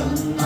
some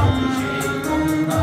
అభిషేకం నా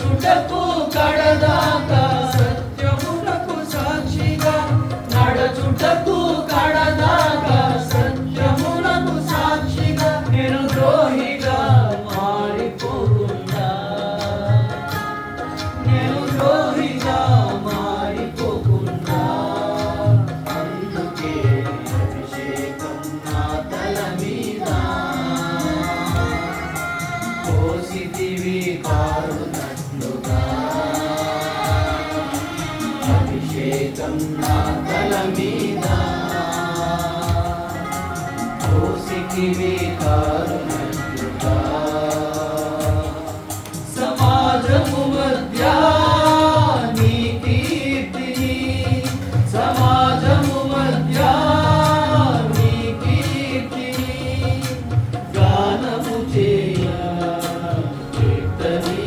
சுடப்பூ கடதா మీద కోసికివి కారుణ్యుగా సమాజము మధ్య నీ కీర్తిని సమాజము మధ్య నీ కీర్తిని గానము చేయ కీర్తని